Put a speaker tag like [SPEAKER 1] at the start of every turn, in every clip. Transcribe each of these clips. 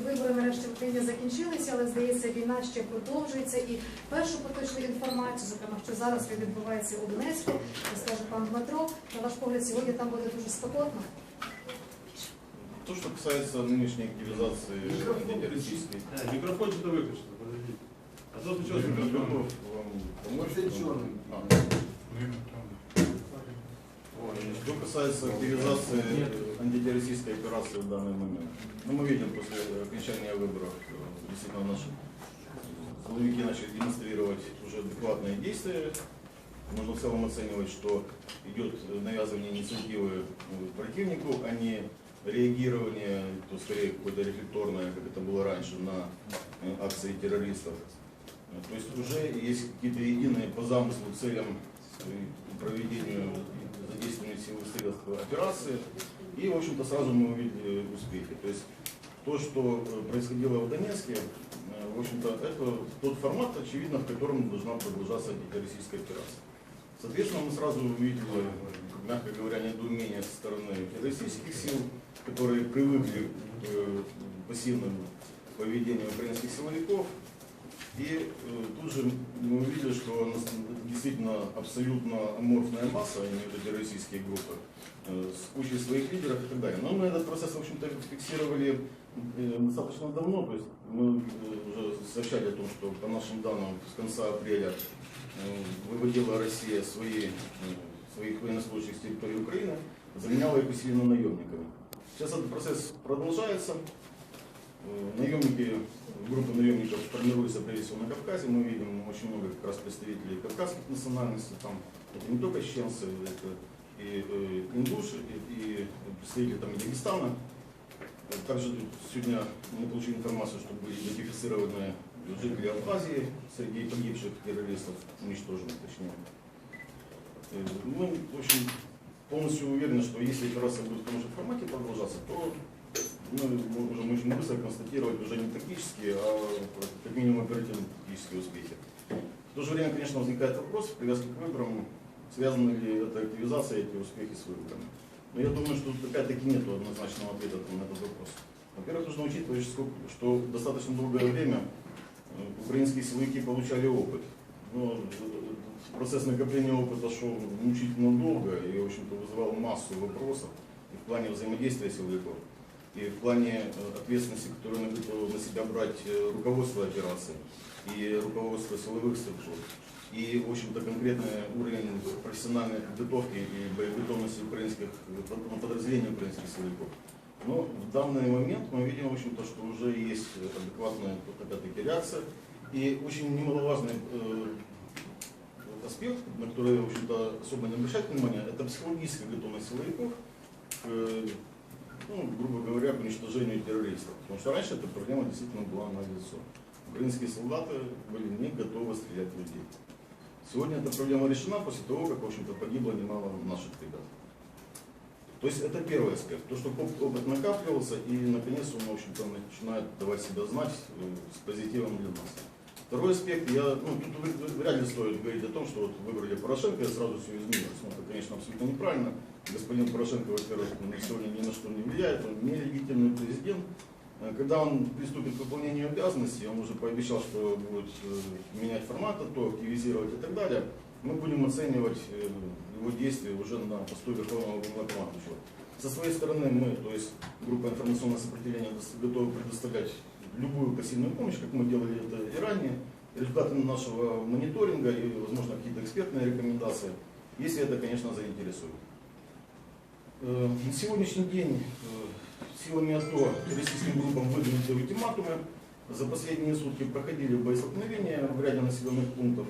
[SPEAKER 1] Вибори нарешті в Україні закінчилися, але здається, війна ще продовжується. І першу поточну інформацію, зокрема, що зараз відбувається у Донецьку, розкаже пан Дмитро. На ваш погляд, сьогодні там буде дуже спекотно.
[SPEAKER 2] То, что касается нынешней активизации антитеррористической,
[SPEAKER 3] Э, Микрофон что-то выключено, подожди. А то ты что с
[SPEAKER 2] я
[SPEAKER 3] микрофоном?
[SPEAKER 2] Что касается активизации антитеррористической операции в данный момент. Ну, мы видим после окончания выборов, э, действительно наши силовики начали демонстрировать уже адекватные действия. Можно в целом оценивать, что идет навязывание инициативы э, противнику, а не реагирование, то скорее какое-то рефлекторное, как это было раньше, на э, акции террористов. То есть уже есть какие-то единые по замыслу, целям э, проведению задействования сил и средств операции. И, в общем-то, сразу мы увидели успехи. То есть то, что э, происходило в Донецке, э, в общем-то, это тот формат, очевидно, в котором должна продолжаться антитеррористическая операция. Соответственно, мы сразу увидели, мягко говоря, недоумение со стороны террористических сил, которые привыкли к э, пассивному поведению украинских силовиков. И э, тут же мы увидели, что нас действительно абсолютно аморфная масса, я имею в виду террористические группы, э, с кучей своих лидеров и так далее. Но мы этот процесс, в общем-то, фиксировали э, достаточно давно, то есть мы уже сообщали о том, что по нашим данным с конца апреля выводила Россия свои, своих военнослужащих с территории Украины, заменяла их усиленно наемниками. Сейчас этот процесс продолжается. Э, Наемники, группа наемников формируется прежде всего на Кавказе. Мы видим очень много как раз представителей кавказских национальностей. Там это не только чеченцы, это и э, индуши, и, и представители там, и Дагестана. Э, Также сегодня мы получили информацию, что были идентифицированы жители Абхазии среди погибших террористов, уничтоженных точнее. Э, Мы, в общем, полностью уверены, что если операция будет в том же формате продолжаться, то мы можем очень быстро констатировать уже не тактические, а как минимум оперативно-тактические успехи. В то же время, конечно, возникает вопрос в привязке к выборам, связана ли эта активизация, эти успехи с выборами. Но я думаю, что тут опять-таки нет однозначного ответа на этот вопрос. Во-первых, нужно учитывать, что достаточно долгое время э, украинские силовики получали опыт. Но э, процесс накопления опыта шел мучительно долго и, в общем-то, вызывал массу вопросов в плане взаимодействия силовиков, и в плане э, ответственности, которую готово на себя брать э, руководство операции и руководство силовых структур. И, в общем-то, конкретный уровень профессиональной подготовки и боеготовности украинских э, подразделений украинских силовиков. Но в данный момент мы видим, в общем-то, что уже есть адекватная опять-таки реакция. И очень немаловажный э, аспект, на который, в общем-то, особо не обращать внимания, это психологическая готовность силовиков к, ну, грубо говоря, к уничтожению террористов. Потому что раньше эта проблема действительно была на лицо. Украинские солдаты были не готовы стрелять людей. Сегодня эта проблема решена после того, как, в общем-то, погибло немало наших ребят. То есть это первый аспект. То, что оп- опыт накапливался, и наконец он, в общем-то, начинает давать себя знать э, с позитивом для нас. Второй аспект, я, ну, тут вряд ли стоит говорить о том, что вот выбрали Порошенко, и сразу все изменилось. Ну, это, конечно, абсолютно неправильно. Господин Порошенко, во-первых, на сегодня ни на что не влияет, он нелегитимный президент. Э, Когда он приступит к выполнению обязанностей, он уже пообещал, что будет э, менять формат, то активизировать и так далее. Мы будем оценивать э, его действия уже на посту Верховного Главнокомандующего. Со своей стороны мы, то есть группа информационного сопротивления, готовы предоставлять любую пассивную помощь, как мы делали это и ранее. Результаты нашего мониторинга и, возможно, какие-то экспертные рекомендации, если это, конечно, заинтересует. Э, На сегодняшний день э, силами АТО террористическим группам выдвинуты ультиматумы. За последние сутки проходили боестолкновения в ряде населенных пунктов.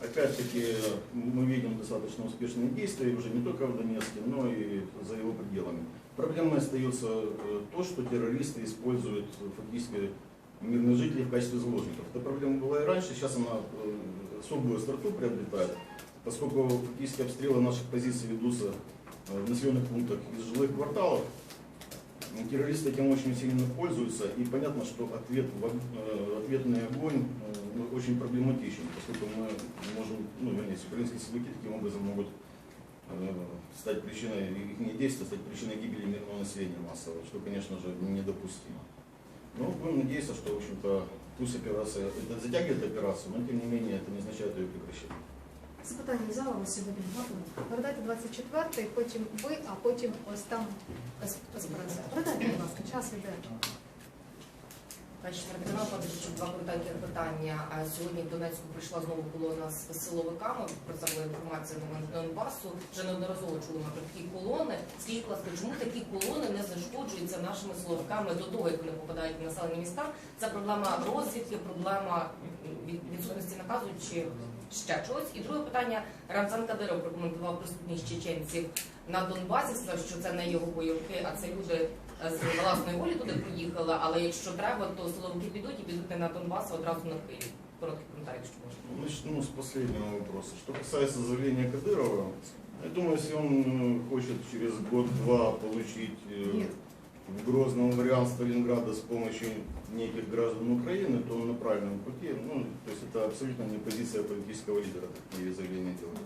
[SPEAKER 2] Опять-таки мы видим достаточно успешные действия уже не только в Донецке, но и за его пределами. Проблемой остается э, то, что террористы используют фактически мирных жителей в качестве заложников. Эта проблема была и раньше, сейчас она э, особую остроту приобретает, поскольку фактически обстрелы наших позиций ведутся э, в населенных пунктах из жилых кварталов. М, Террористы этим очень сильно пользуются, и понятно, что ответ, э, ответный огонь э, очень проблематичен, поскольку мы можем, ну, вернее, украинские силовики таким образом могут э, стать причиной, их действия стать причиной гибели мирного населения массового, что, конечно же, недопустимо. Но будем надеяться, что, в общем-то, пусть операция, это затягивает операцию, но тем не менее это не означает ее прекращение.
[SPEAKER 1] Запитання зала ви сьогодні багато. Передайте 24-й, потім ви, а потім ось там ес- еспресо. Передайте, будь ласка, час іде.
[SPEAKER 4] Канал ще два коротенькі питання. Сьогодні в Донецьку прийшла знову колона з силовиками. Про це була інформація на Донбасу. Вже неодноразово чули про такі колони. Скажіть, будь ласка, чому такі колони не знешкоджуються нашими силовиками до того, як вони попадають в населені міста? Це проблема розвідки, проблема відсутності наказу чи ще чогось. І друге питання Рамзан Кадиров прокоментував присутність чеченців на Донбасі. Сказав, що це не його бойовики, а це люди з власної волі туди поїхали. Але якщо треба, то силовики підуть і підуть не на Донбас, а одразу на Київ. Короткий коментар, якщо можна.
[SPEAKER 2] Начну с последнего вопроса. Что касается заявления Кадырова, я думаю, если он э, хочет через год-два получить э,
[SPEAKER 1] Нет.
[SPEAKER 2] в Грозном вариант Сталинграда с помощью неких граждан Украины, то он на правильном пути. Ну, то есть это абсолютно не позиция политического лидера, такие заявления делать.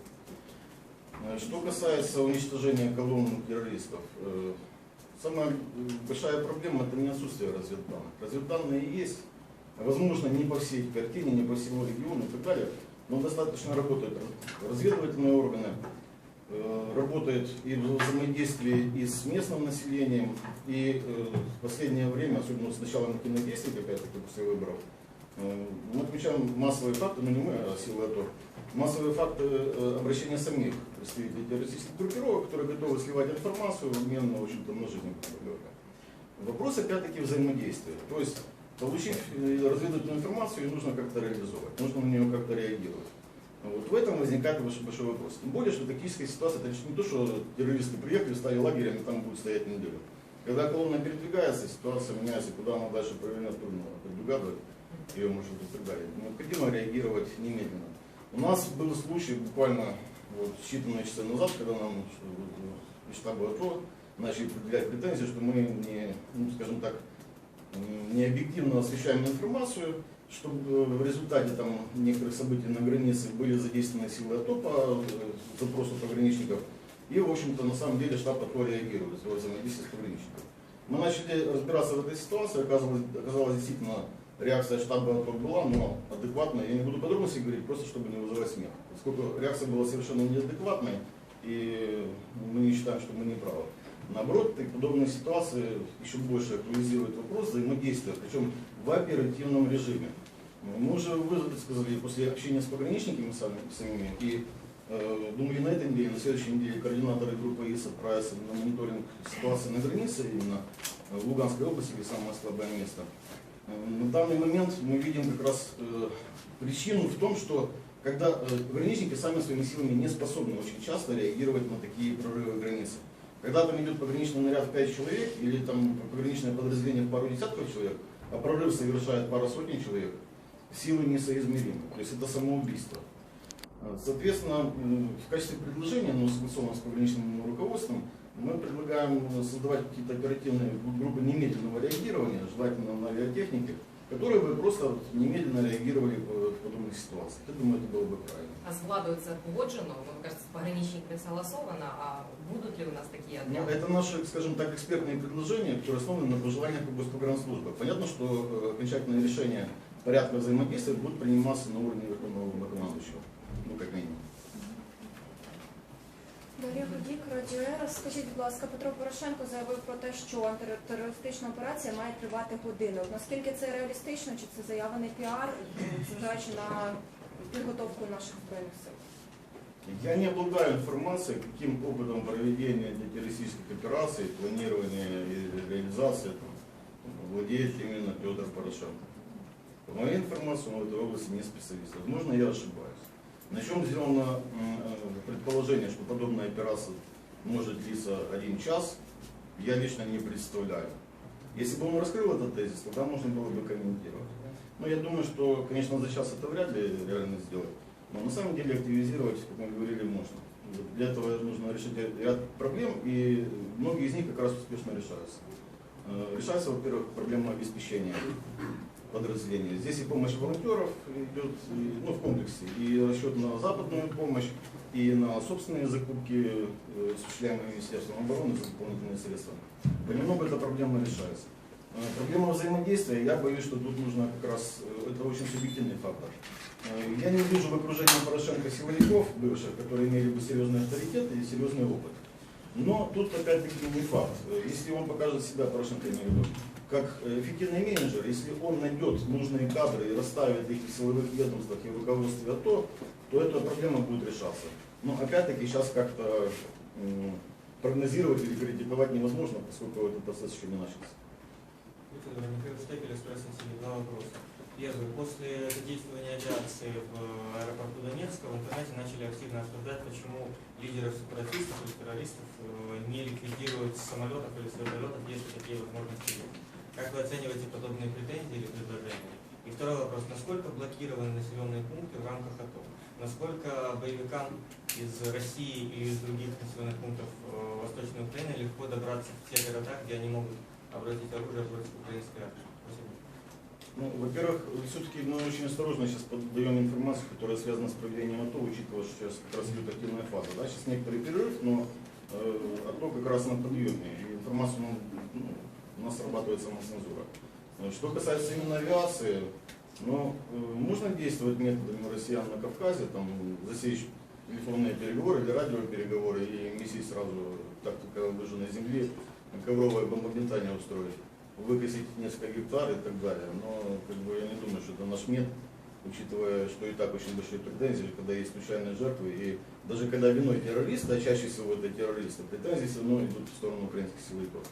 [SPEAKER 2] Э, Что касается уничтожения колонн террористов, э, самая большая проблема это не отсутствие разведданных. Разведданные есть, возможно, не по всей картине, не по всему региону и так далее, но достаточно работают разведывательные органы, э, работает и в взаимодействии и с местным населением, и э, в последнее время, особенно с началом активных действий, опять-таки после выборов, э, мы отмечаем массовые факты, ну не мы, а силы АТО, массовые факты обращения самих представителей террористических группировок, которые готовы сливать информацию обмен, в общем-то, на жизнь. грубо говоря. Вопрос опять-таки взаимодействия. То есть, получив э, разведывательную информацию, ее нужно как-то реализовать, нужно на нее как-то реагировать. Вот в этом возникает большой, большой вопрос. Тем более, что тактическая ситуация, это не то, что террористы приехали, стали лагерем и там будут стоять неделю. Когда колонна передвигается, ситуация меняется, куда она дальше провернет, трудно предугадывать ее может и так далее. Необходимо реагировать немедленно. У нас был случай буквально вот, считанные часы назад, когда нам из штаба АТО начали предъявлять претензии, что мы не, ну, скажем так, не объективно освещаем информацию, что э, в результате там, некоторых событий на границе были задействованы силы АТО по э, запросу пограничников. И, в общем-то, на самом деле штаб АТО реагирует в взаимодействии с пограничниками. Мы начали разбираться в этой ситуации, оказалось, оказалось действительно реакция штаба АТО была, но адекватная. Я не буду подробности говорить, просто чтобы не вызывать смех. Поскольку реакция была совершенно неадекватной, и мы не считаем, что мы не правы. Наоборот, так подобные ситуации еще больше актуализируют вопрос взаимодействия, причем в оперативном режиме. Мы уже высказали после общения с пограничниками сами, самими, и э, думаю, и на этой неделе, на следующей неделе координаторы группы ИС отправятся на мониторинг ситуации на границе, именно э, в Луганской области, где самое слабое место. Э, На данный момент мы видим как раз э, причину в том, что когда э, пограничники сами своими силами не способны очень часто реагировать на такие прорывы границы. Когда там идет пограничный наряд в 5 человек или там пограничное подразделение в пару десятков человек, а прорыв совершает пара сотен человек, силы несоизмеримы. То есть это самоубийство. Соответственно, в качестве предложения, но согласованно с пограничным руководством, мы предлагаем создавать какие-то оперативные группы немедленного реагирования, желательно на авиатехнике, которые бы просто немедленно реагировали в в подобных ситуациях. Я думаю, это было бы правильно.
[SPEAKER 4] А з владою це погоджено. Ви кажете, пограничник не согласовано. А будуть ли у нас такі
[SPEAKER 2] Ну,
[SPEAKER 4] отряди?
[SPEAKER 2] это наши, скажем так, экспертные предложения, которые основаны на пожеланиях Госпогранслужбы. Понятно, что э, окончательное решение порядка взаимодействия будет приниматься на уровне Верховного Главнокомандующего.
[SPEAKER 5] Дар'я Годік, Радіо Ера. Скажіть, будь ласка, Петро Порошенко заявив про те, що антитерористична операція має тривати годину. Наскільки це реалістично, чи це заявлений піар, зважаючи на підготовку наших збройних сил?
[SPEAKER 2] Я не обладаю информацией, каким опытом проведения антитеррористических операций, планирования и реализации там, владеет именно Петр Порошенко. По моей информации, он в этой области не специалист. Возможно, я ошибаюсь. На чем сделано м, э, предположение, что подобная операция может длиться один час, я лично не представляю. Если бы он раскрыл этот тезис, тогда можно было бы комментировать. Но я думаю, что, конечно, за час это вряд ли реально сделать. Но на самом деле активизировать, как мы говорили, можно. Для этого нужно решить ряд проблем, и многие из них как раз успешно решаются. Э, Решается, во-первых, проблема обеспечения подразделения. Здесь и помощь волонтеров идет ну, в комплексе, и расчет на западную помощь, и на собственные закупки, э, осуществляемые Министерством обороны за дополнительные средства. Понемногу эта проблема решается. Э, Проблема взаимодействия, я боюсь, что тут нужно как раз, э, это очень субъективный фактор. Э, Я не вижу в окружении Порошенко силовиков бывших, которые имели бы серьезный авторитет и серьезный опыт. Но тут опять-таки не факт. Э, Если он покажет себя, Порошенко имею в виду, как э, эффективный менеджер, если он найдет нужные кадры и расставит их в силовых ведомствах и в руководстве АТО, то эта проблема будет решаться. Но опять-таки сейчас как-то прогнозировать или критиковать невозможно, поскольку этот процесс еще не начался.
[SPEAKER 6] Виктор Михаил Штекель, экспресс-институт. Два вопроса. Первый. После задействования авиации в аэропорту Донецка в интернете начали активно обсуждать, почему лидеров сепаратистов или террористов э, не ликвидируют с самолетов или с вертолетов, если такие возможности есть. Как вы оцениваете подобные претензии или предложения? И второй вопрос. Насколько блокированы населенные пункты в рамках АТО? Насколько боевикам из России или из других населенных пунктов э, Восточной Украины легко добраться в те города, где они могут обратить оружие против украинской армии?
[SPEAKER 2] Ну, во-первых, все-таки мы очень осторожно сейчас подаем информацию, которая связана с проведением АТО, учитывая, что сейчас как раз идет активная фаза. Да? Сейчас некоторый перерыв, но э, АТО как раз на подъеме. И информацию ну, ну, у нас срабатывает самоцензура. Э, Что касается именно авиации, ну, э, можно действовать методами россиян на Кавказе, там, засечь телефонные переговоры или радиопереговоры и миссии сразу тактика выжженной земли, ковровое бомбометание устроить выкосить несколько гектар и так далее. Но как бы, я не думаю, что это наш метод, учитывая, что и так очень большие претензии, когда есть случайные жертвы. И даже когда виной террористы, а чаще всего это террористы, претензии все равно идут в сторону украинских силовиков.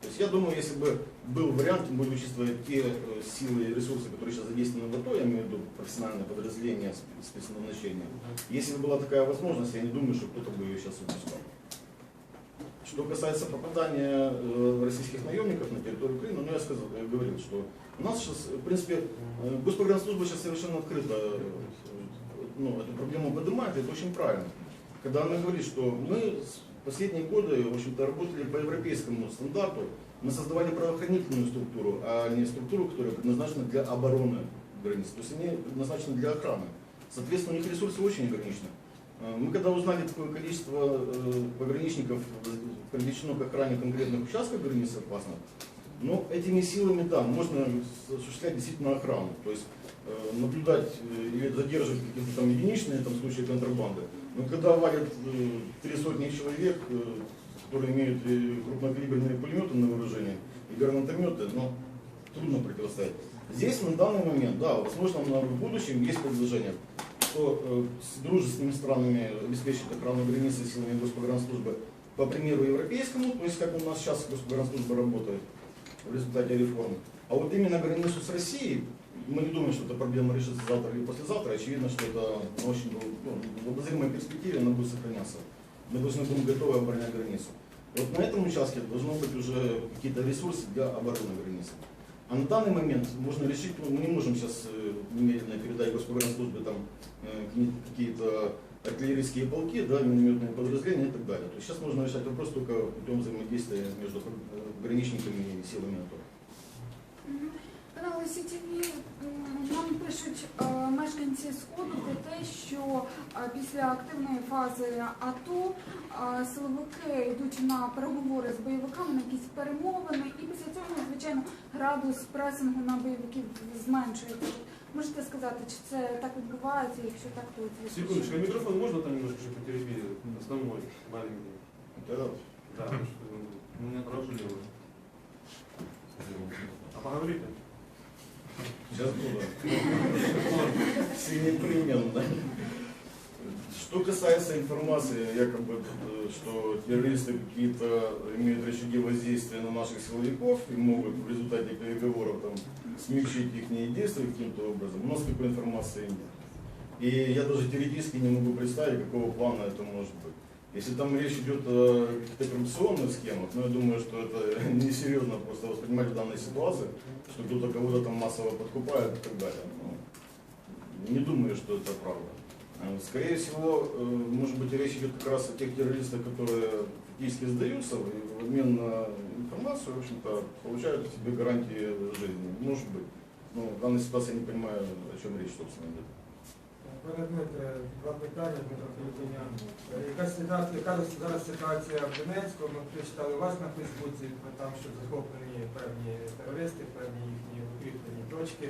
[SPEAKER 2] То есть я думаю, если бы был вариант, тем более учитывая те э, силы и ресурсы, которые сейчас задействованы в АТО, я имею в виду профессиональное подразделение сп- спецназначения, если бы была такая возможность, я не думаю, что кто-то бы ее сейчас упускал. Что касается попадания э, российских наемников на территорию Украины, ну я сказал, я говорил, что у нас сейчас, в принципе, э, Госпогранслужба сейчас совершенно открыто э, ну, эту проблему поднимает, и это очень правильно. Когда она говорит, что мы последние годы, в общем-то, работали по европейскому стандарту, мы создавали правоохранительную структуру, а не структуру, которая предназначена для обороны границ. То есть они предназначены для охраны. Соответственно, у них ресурсы очень ограничены. Э, Мы когда узнали такое количество э, пограничников привлечено к охране конкретных участков границы опасных, но этими силами, да, можно осуществлять действительно охрану. То есть э, наблюдать э, или задерживать какие-то там единичные там, случаи контрабанды. Но когда валят э, три сотни человек, э, которые имеют и крупнокалиберные пулеметы на вооружении, и гранатометы, но трудно противостоять. Здесь на данный момент, да, возможно, в будущем есть предложение, что э, с дружественными странами обеспечить охрану границы силами Госпогранслужбы по примеру европейскому, то есть как у нас сейчас Госпогранслужба работает в результате реформ. А вот именно границу с Россией, мы не думаем, что эта проблема решится завтра или послезавтра. Очевидно, что это на очень ну, обозримой перспективе она будет сохраняться. Мы должны быть готовы оборонять границу. Вот на этом участке должны быть уже какие-то ресурсы для обороны границы. А на данный момент можно решить, ну, мы не можем сейчас э, немедленно передать Госпогранслужбе там э, какие- какие-то артиллерийские полки, да, минометные подразделения и так далее. То есть сейчас можно решать вопрос только путем взаимодействия между э, пограничниками и силами АТО.
[SPEAKER 7] Канал СІТВ нам пишуть е, мешканці Сходу про те, що е, після активної фази АТО е, силовики йдуть на переговори з бойовиками, на якісь перемовини, і після цього, звичайно, градус пресингу на бойовиків зменшується. Можете сказати, чи це так відбувається? Якщо так, то звісно,
[SPEAKER 3] Секундочку, а микрофон можно там немножко по телевизору? Основной, маленький. Да, что
[SPEAKER 6] У меня проблема.
[SPEAKER 3] А поговорите?
[SPEAKER 2] Сейчас буду. Все непременно. Что касается информации, якобы, э, что террористы какие-то имеют рычаги воздействия на наших силовиков и могут в результате переговоров там, смягчить их действия каким-то образом, у нас такой информации нет. И я даже теоретически не могу представить, какого плана это может быть. Если там речь идет о коррупционных схемах, ну я думаю, что это несерьезно просто воспринимать в данной ситуации, что кто-то кого-то там массово подкупает и так далее. Ну, не думаю, что это правда. Э, Скорее всего, э, может быть, речь идет как раз о тех террористах, которые фактически сдаются и в обмен на информацию, в общем-то, получают себе гарантии жизни. Может быть. Но в данной ситуации я не понимаю, о чем речь, собственно, идет.
[SPEAKER 8] Пане Дмитре, два питання, Дмитро Філіпінян. Яка яка зараз ситуація в Донецьку? Ми прочитали у вас на Фейсбуці, там, що захоплені певні терористи, певні їхні укріплені точки.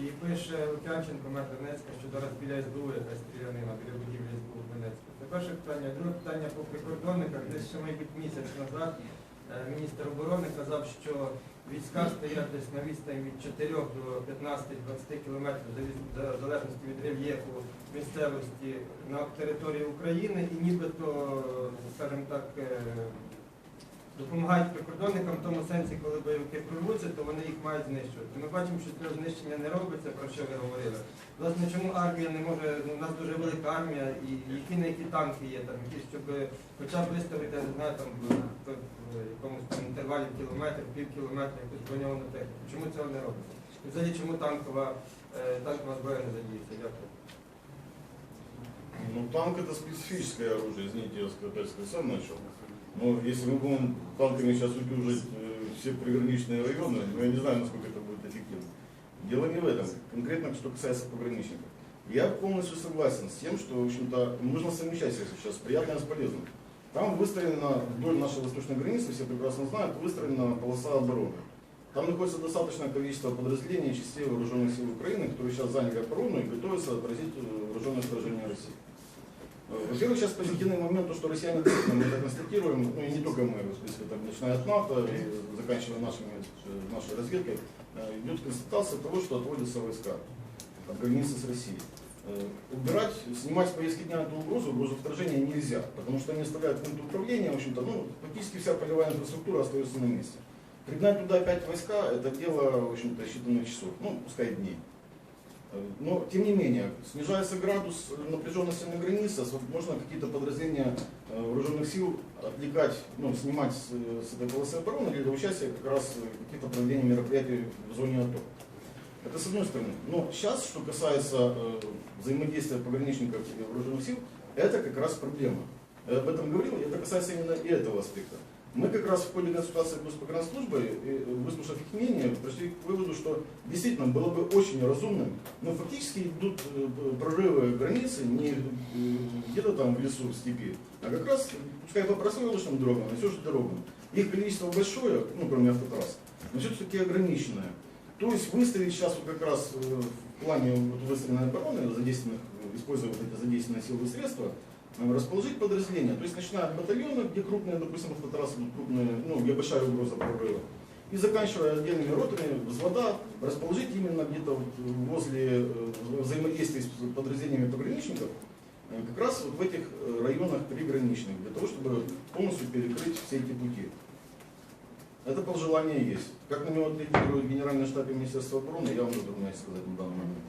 [SPEAKER 8] І пише Лук'янченко, мер Донецька, що зараз біля СБУ якась стрілянина, біля будівлі СБУ в Донецьку. Це перше питання. Друге питання по прикордонниках. Десь ще, мабуть, місяць назад е, міністр оборони казав, що війська стоять десь на відстані від 4 до 15-20 кілометрів в залежності від рельєфу місцевості на території України. І нібито, скажімо так, е, допомагають прикордонникам в тому сенсі, коли бойовики прорвуться, то вони їх мають знищувати. Ми бачимо, що цього знищення не робиться, про що ви говорили. Власне, чому армія не може, ну, у нас дуже велика армія, і які на які танки є, там, які, щоб хоча б виставити, не там, в, якомусь там інтервалі кілометр, пів кілометра, якусь броньовану техніку. Чому цього не робиться? І взагалі, чому танкова, е, танкова зброя не задіється? Дякую.
[SPEAKER 2] Ну, танк это специфическое оружие, извините, я сам начал. Но если мы будем танками сейчас утюжить э, все приграничные районы, ну, я не знаю, насколько это будет эффективно. Дело не в этом. Конкретно, что касается пограничников. Я полностью согласен с тем, что, в общем-то, нужно совмещать сейчас приятное с полезным. Там выстроена вдоль нашей восточной границы, все прекрасно знают, выстроена полоса обороны. Там находится достаточное количество подразделений частей вооруженных сил Украины, которые сейчас заняли оборону и готовятся отразить э, вооруженное сражение России. Во-первых, сейчас позитивный момент, то, что россияне мы это констатируем, ну и не только мы, в смысле, там, начиная от НАТО заканчивая нашими, нашей разведкой, э, идет констатация того, что отводятся войска от границы с Россией. Э, Убирать, снимать с повестки дня эту угрозу, угрозу вторжения нельзя, потому что они оставляют пункты управления, в общем-то, ну, практически вся полевая инфраструктура остается на месте. Пригнать туда опять войска, это дело, в общем-то, считанных часов, ну, пускай дней. Э, Но, тем не менее, снижается градус напряженности на границе, можно какие-то подразделения э, вооруженных сил отвлекать, ну, снимать с, э, с этой полосы обороны для участия как раз каких-то проведений мероприятий в зоне АТО. Это с одной стороны. Но сейчас, что касается взаимодействия пограничников и вооруженных сил, это как раз проблема. Я об этом говорил, это касается именно и этого аспекта. Мы как раз в ходе консультации с погранслужбой, э, выслушав их мнение, пришли к выводу, что действительно было бы очень разумным, но фактически идут э, прорывы границы не э, где-то там в лесу, в степи, а как раз, пускай по проселочным дорогам, но все же дорогам. Их количество большое, ну кроме автотрасс, но все-таки ограниченное. То есть выставить сейчас вот как раз в плане вот выстроенной обороны, задействованных, используя вот эти задействованные силы и средства, расположить подразделения. То есть начиная от батальона, где крупные, допустим, автотрассы, будут крупные, ну, где большая угроза прорыва, и заканчивая отдельными ротами, взвода, расположить именно где-то вот возле э, взаимодействия с подразделениями пограничников, э, как раз вот в этих э, районах приграничных, для того, чтобы полностью перекрыть все эти пути. Это пожелание есть. Как на него отреагирует Генеральный штаб и Министерство обороны, я вам затрудняюсь сказать на данный момент.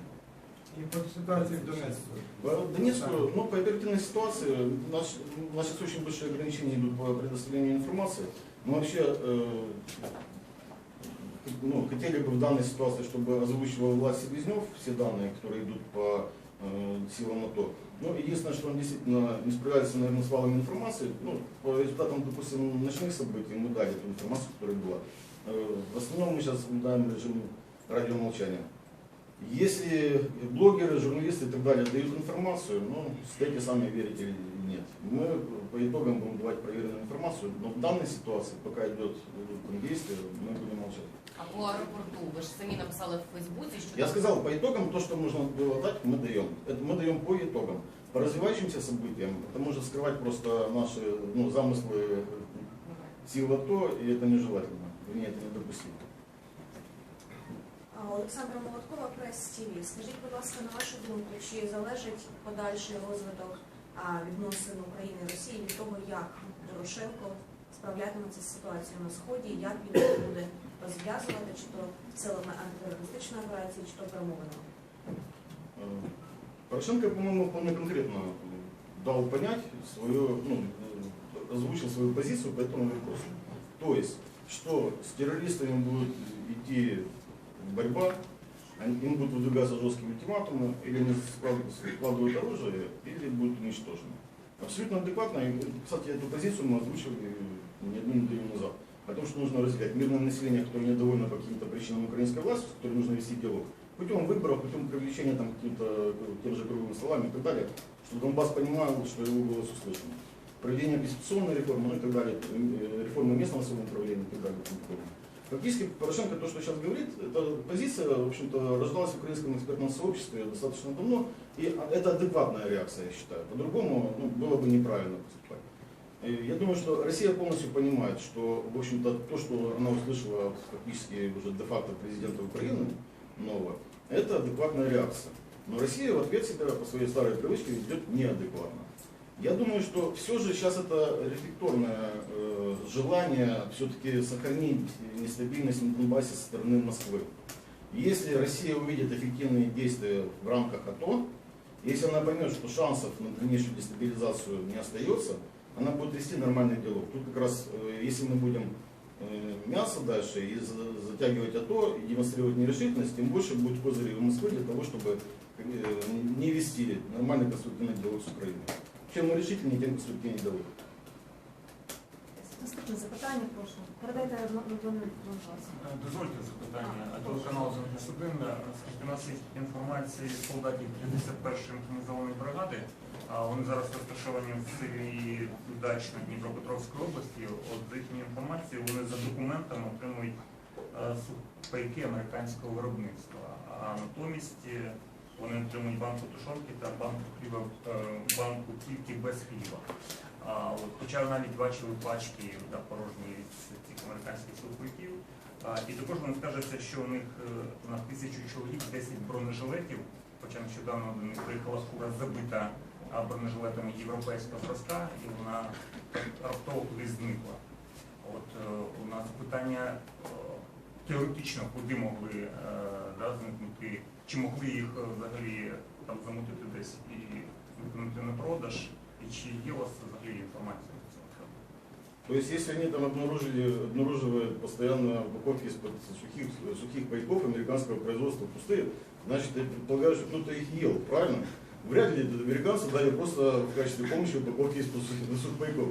[SPEAKER 8] І по ситуації в Донецьку.
[SPEAKER 2] В Донецкую, ну, по оперативной ситуации, наш, у нас сейчас очень большие ограничения идут по предоставлению информации. Но вообще, э, ну, хотели бы в данной ситуации, чтобы озвучивал власть Селезнев все данные, которые идут по э, силам НАТО. Ну, единственное, что он действительно не справляется, наверное, с валом информации. Ну, по результатам, допустим, ночных событий мы дали эту информацию, которая была. Э, в основном мы сейчас наблюдаем режим радиомолчания. Если блогеры, журналисты и так далее дают информацию, ну, стейки сами верить или нет. Мы по итогам будем давать проверенную информацию, но в данной ситуации, пока идет действия, мы будем молчать.
[SPEAKER 4] А по аеропорту ви ж самі написали в Фейсбуці, що
[SPEAKER 2] Я сказал, по итогам то, что нужно было дать, мы даем. Это мы даем по итогам. По развивающимся событиям, это может скрывать просто наши ну, замыслы сил АТО, и это нежелательно. Вернее, это недопустимо.
[SPEAKER 5] А, Олександра Молоткова, прес ТВ. Скажіть, будь ласка, на вашу думку, чи залежить подальший розвиток а, відносин України і Росії від того, як Порошенко справлятиметься з ситуацією на сході, як він її буде розв'язувати, чи то силами антитерористичної операції, чи то перемовинами?
[SPEAKER 2] Э, Порошенко, по-моему, вполне конкретно дал понять свою, ну, э, озвучил свою позицию по этому вопросу. То есть, что с террористами будет идти борьба, они- им будут выдвигаться жесткие ультиматумы, или они складывают, оружие, или будут уничтожены. Абсолютно адекватно. И, кстати, эту позицию мы озвучили не одну неделю назад. О том, что нужно разделять мирное население, которое недовольно по каким-то причинам украинской власти, с которой нужно вести диалог, путем выборов, путем привлечения там каким-то э, тем же круглыми словами и так далее, чтобы Донбасс понимал, что его голос услышан. Проведение конституционной реформы, ну и так далее, э, реформы местного самоуправления и так далее. и тому подобное. Фактически Порошенко то, что сейчас говорит, эта позиция, в общем-то, рождалась в украинском экспертном сообществе достаточно давно, и это адекватная реакция, я считаю. По-другому ну, было бы неправильно поступать. И Я думаю, что Россия полностью понимает, что, в общем-то, то, что она услышала от фактически уже де-факто президента Украины нового, это адекватная реакция. Но Россия в ответ себя по своей старой привычке ведет неадекватно. Я думаю, что все же сейчас это рефлекторное э, желание все-таки сохранить нестабильность на Донбассе со стороны Москвы. Если Россия увидит эффективные действия в рамках АТО, если она поймет, что шансов на дальнейшую дестабилизацию не остается, она будет вести нормальный диалог. Тут как раз, э, если мы будем э, мясо дальше и за- затягивать АТО и демонстрировать нерешительность, тем больше будет козырей у Москвы для того, чтобы э, не вести нормальный конструктивный диалог с Украиной. Чем ми решительні, тим конструктивні диалог.
[SPEAKER 1] Наступне запитання, прошу. Передайте Володимиру Донбасу.
[SPEAKER 9] Е, Дозвольте запитання. Телеканал «1 Наскільки у нас є інформації солдатів 51-ї механізованої бригади, вони зараз розташовані в селі Дачне Дніпропетровської області. От з їхньої інформації вони за документами отримують е, сухпайки американського виробництва. А натомість е, вони отримують банку тушонки та банку хліба, е, банку тільки без хліба. А, от, хоча навіть бачили пачки да, порожні з цих американських сухпайків. І також вони скажеться, що у них е, на тисячу чоловік 10 бронежилетів, хоча нещодавно до них приїхала фура забита бронежилетами європейського зразка, і вона раптово кудись зникла. От е, у нас питання теоретично, куди могли да, зникнути, чи могли їх е, взагалі там замутити десь і виконати на продаж, і чи є у вас взагалі інформація на цьому?
[SPEAKER 2] То есть, если они там обнаружили, обнаруживают постоянно упаковки из-под сухих, сухих пайков американского производства пустые, значит, я предполагаю, что кто-то их ел, правильно? Вряд ли американцы дали просто в качестве помощи упаковки из-под сухих, сухпайков.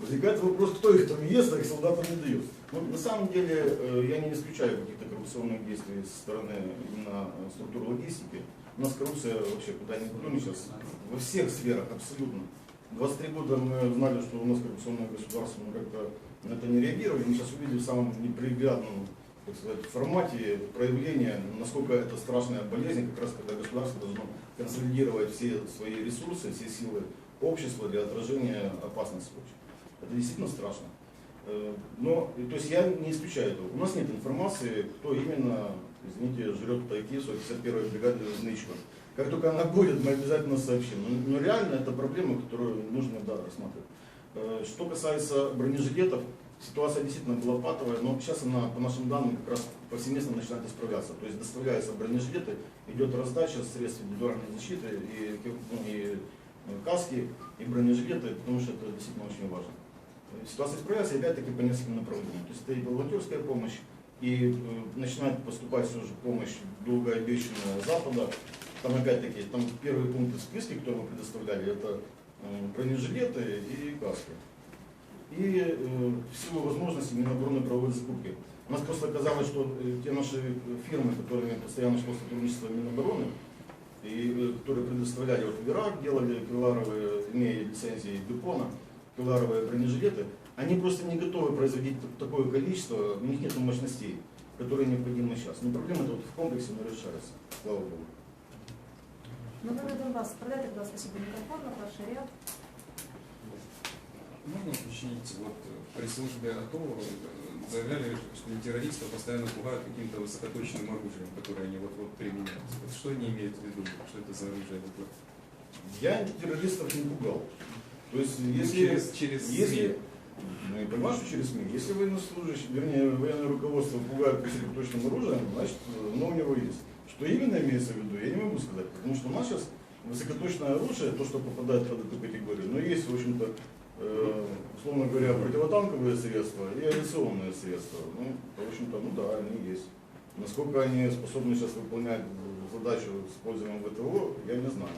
[SPEAKER 2] Возникает вопрос, кто их там ест, а их солдатам не дает. Ну, на самом деле, э, я не исключаю каких-то коррупционных действий со стороны именно структур логистики. У нас коррупция вообще куда ни плюнь сейчас, во всех сферах абсолютно. 23 года мы знали, что у нас коррупционное государство, но как-то на это не реагировали. Мы сейчас увидели в самом неприглядном так сказать, формате проявления, насколько это страшная болезнь, как раз когда государство должно консолидировать все свои ресурсы, все силы общества для отражения опасности. Это действительно страшно. Э, Но, то есть я не исключаю этого. У нас нет информации, кто именно, извините, жрет пайки 51-й бригады Нычко. Как только она будет, мы обязательно сообщим. Но, но реально это проблема, которую нужно да, рассматривать. Э, Что касается бронежилетов, ситуация действительно была патовая, но сейчас она, по нашим данным, как раз повсеместно начинает исправляться. То есть доставляются бронежилеты, идет раздача средств индивидуальной защиты, и, ну, и э, каски, и бронежилеты, потому что это действительно очень важно. Ситуация исправляется, опять-таки, по нескольким направлениям. То есть это и волонтерская помощь, и э, начинает поступать все же помощь долгообещанная Запада. Там опять-таки, там первые пункты в списке, которые мы предоставляли, это э, бронежилеты и каски. И э, в силу возможностей Минобороны проводит закупки. У нас просто оказалось, что э, те наши фирмы, которыми постоянно шло сотрудничество Минобороны, и которые предоставляли вот в Ирак, делали пиларовые, имея лицензии Дюпона, пиларовые бронежилеты, они просто не готовы производить такое количество, у них нет мощностей, которые необходимы сейчас. Но проблема это вот в комплексе не решается, слава Богу.
[SPEAKER 1] Володимир Донбас, передайте, будь ласка, собі мікрофон на перший ряд.
[SPEAKER 10] Можно уточнить, вот э, при службе АТО э, заявляли, что террористов постоянно пугают каким-то высокоточным оружием, которое они вот-вот применяют. Вот что они имеют в виду? Что это за оружие такое?
[SPEAKER 2] Я террористов не пугал. То есть, если...
[SPEAKER 10] через, через
[SPEAKER 2] Если,
[SPEAKER 10] СМИ.
[SPEAKER 2] ну, я понимаю, что через СМИ. Если военнослужащий, вернее, военное руководство пугает высокоточным оружием, значит, оно у него есть. Что именно имеется в виду, я не могу сказать. Потому что у нас сейчас высокоточное оружие, то, что попадает под эту категорию, но есть, в общем-то, э, условно говоря, противотанковые средства и авиационные средства. Ну, в общем-то, ну да, они есть. Насколько они способны сейчас выполнять задачу с использованием ВТО, я не знаю.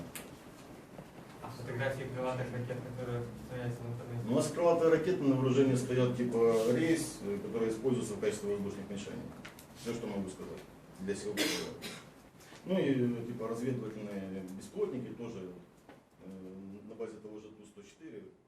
[SPEAKER 6] Фотографии крылатых ракет, которые появляются в интернете?
[SPEAKER 2] У нас крылатые ракеты на вооружении стоят типа рейс, э, которые используются в качестве воздушных мишеней. Все, что могу сказать для ПВО. Ну и типа разведывательные беспилотники тоже э, на базе того же Ту-104, ну, все